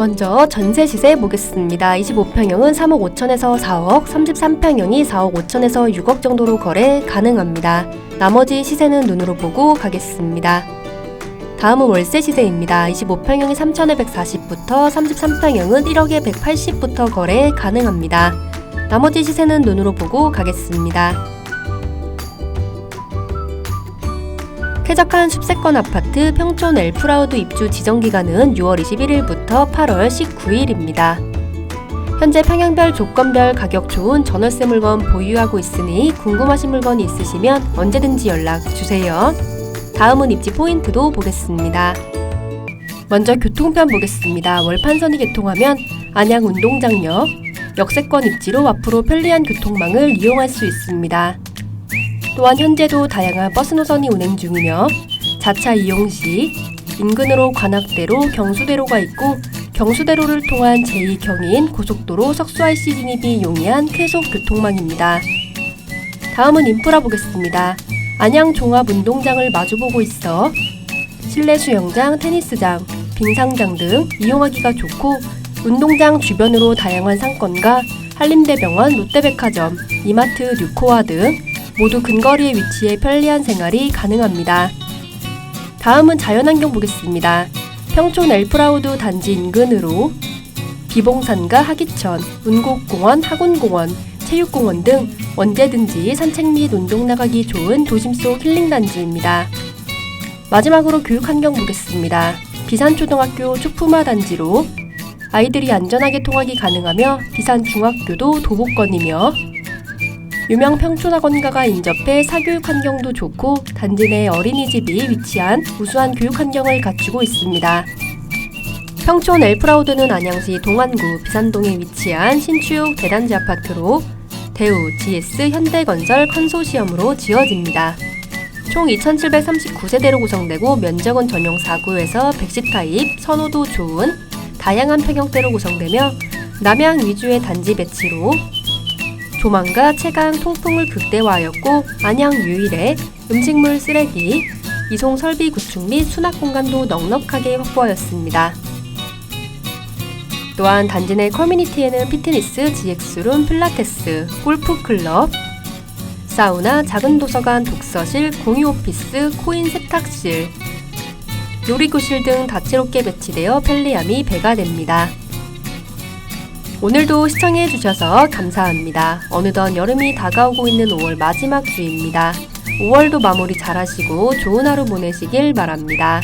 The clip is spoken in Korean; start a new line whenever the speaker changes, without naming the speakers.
먼저 전세 시세 보겠습니다. 25평형은 3억 5천에서 4억, 33평형이 4억 5천에서 6억 정도로 거래 가능합니다. 나머지 시세는 눈으로 보고 가겠습니다. 다음은 월세 시세입니다. 25평형이 3,240부터 33평형은 1억에 180부터 거래 가능합니다. 나머지 시세는 눈으로 보고 가겠습니다. 쾌적한 숲세권 아파트 평촌 엘프라우드 입주 지정 기간은 6월 21일부터 8월 19일입니다. 현재 평양별 조건별 가격 좋은 전월세 물건 보유하고 있으니 궁금하신 물건이 있으시면 언제든지 연락 주세요. 다음은 입지 포인트도 보겠습니다. 먼저 교통편 보겠습니다. 월판선이 개통하면 안양 운동장역, 역세권 입지로 앞으로 편리한 교통망을 이용할 수 있습니다. 또한 현재도 다양한 버스 노선이 운행 중이며 자차 이용 시 인근으로 관악대로 경수대로가 있고 경수대로를 통한 제2경인 고속도로 석수 IC 진입이 용이한 쾌속 교통망입니다. 다음은 인프라 보겠습니다. 안양 종합운동장을 마주보고 있어 실내 수영장, 테니스장, 빙상장 등 이용하기가 좋고 운동장 주변으로 다양한 상권과 한림대병원, 롯데백화점, 이마트, 뉴코아 등 모두 근거리에 위치해 편리한 생활이 가능합니다. 다음은 자연환경 보겠습니다. 평촌 엘프라우드 단지 인근으로 비봉산과 하기천, 운곡공원, 학운공원, 체육공원 등 언제든지 산책 및 운동 나가기 좋은 도심 속 힐링 단지입니다. 마지막으로 교육 환경 보겠습니다. 비산초등학교 축품화 단지로 아이들이 안전하게 통학이 가능하며 비산 중학교도 도보권이며 유명 평촌학원가가 인접해 사교육 환경도 좋고 단지 내 어린이집이 위치한 우수한 교육 환경을 갖추고 있습니다. 평촌 엘프라우드는 안양시 동안구 비산동에 위치한 신축 대단지 아파트로 대우, GS, 현대건설 컨소시엄으로 지어집니다. 총 2,739세대로 구성되고 면적은 전용 4구에서 110 타입, 선호도 좋은 다양한 평형대로 구성되며 남양 위주의 단지 배치로 조망과 채광 통풍을 극대화하였고 안양 유일의 음식물 쓰레기 이송 설비 구축 및 수납 공간도 넉넉하게 확보하였습니다. 또한 단지 내 커뮤니티에는 피트니스, GX룸, 필라테스, 골프 클럽, 사우나, 작은 도서관, 독서실, 공유 오피스, 코인 세탁실, 요리구실 등 다채롭게 배치되어 편리함이 배가 됩니다. 오늘도 시청해주셔서 감사합니다. 어느덧 여름이 다가오고 있는 5월 마지막 주입니다. 5월도 마무리 잘 하시고 좋은 하루 보내시길 바랍니다.